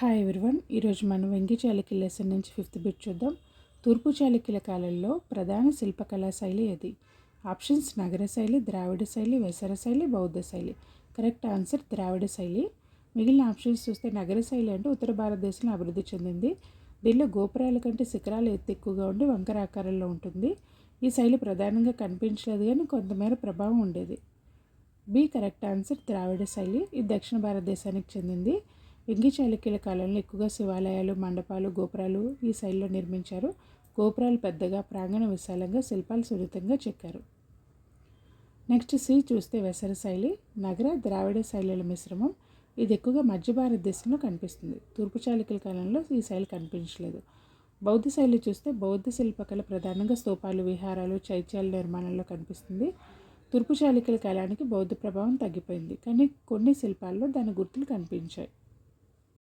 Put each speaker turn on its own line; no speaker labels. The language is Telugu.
హాయ్ ఎవ్రీవన్ ఈరోజు మనం వెంగి చాళుక్య లెసన్ నుంచి ఫిఫ్త్ బిట్ చూద్దాం. తూర్పు చాళుక్యుల కాలంలో ప్రధాన శిల్పకళా శైలి ఏది? ఆప్షన్స్ నగర శైలి ద్రావిడ శైలి వెసర శైలి బౌద్ధ శైలి. కరెక్ట్ ఆన్సర్ ద్రావిడ శైలి. మిగిలిన ఆప్షన్స్ చూస్తే నగర శైలి అంటే ఉత్తర భారతదేశంలో అభివృద్ధి చెందింది. దీనిలో గోపురాల కంటే శిఖరాలు ఎత్తు ఎక్కువగా ఉండి వంకర ఆకారంలో ఉంటుంది. ఈ శైలి ప్రధానంగా కనిపించలేదు కానీ కొంతమేర ప్రభావం ఉండేది. బి కరెక్ట్ ఆన్సర్ ద్రావిడ శైలి. ఇది దక్షిణ భారతదేశానికి చెందింది. వెంగి చాళుక్యుల కాలంలో ఎక్కువగా శివాలయాలు మండపాలు గోపురాలు ఈ శైలిలో నిర్మించారు. గోపురాలు పెద్దగా ప్రాంగణ విశాలంగా శిల్పాలు సున్నితంగా చెక్కారు. నెక్స్ట్ సి చూస్తే వెసర శైలి నగర ద్రావిడ శైలుల మిశ్రమం. ఇది ఎక్కువగా మధ్య భారతదేశంలో కనిపిస్తుంది. తూర్పు చాళుక్యుల కాలంలో ఈ శైలి కనిపించలేదు. బౌద్ధ శైలి చూస్తే బౌద్ధ శిల్పకళ ప్రధానంగా స్తూపాలు విహారాలు చైత్యాల నిర్మాణంలో కనిపిస్తుంది. తూర్పు చాళుక్యుల కాలానికి బౌద్ధ ప్రభావం తగ్గిపోయింది. కానీ కొన్ని శిల్పాల్లో దాని గుర్తులు కనిపించాయి.